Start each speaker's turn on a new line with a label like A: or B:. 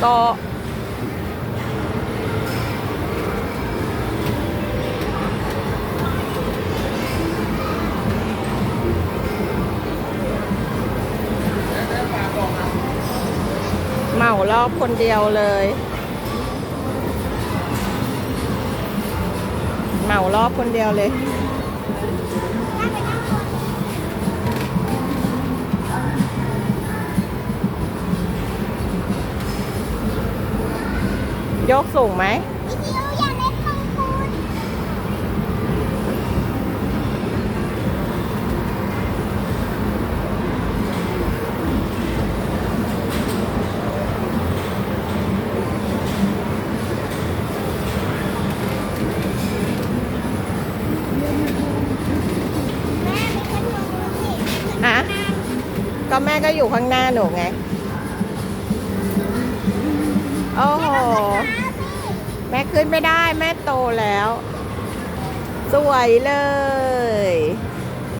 A: เกาะเหมารอบคนเดียวเลย เหมารอบคนเดียวเลย ยกสูงไหม
B: พี่จิวอยากเล่นมังคุดแม่ไม่ใช่มังคุดนี่
A: ฮะก็แม่ก็อยู่ข้างหน้าหนูไง โอ้โหแม่ขึ้นไม่ได้แม่โตแล้ว สวยเลย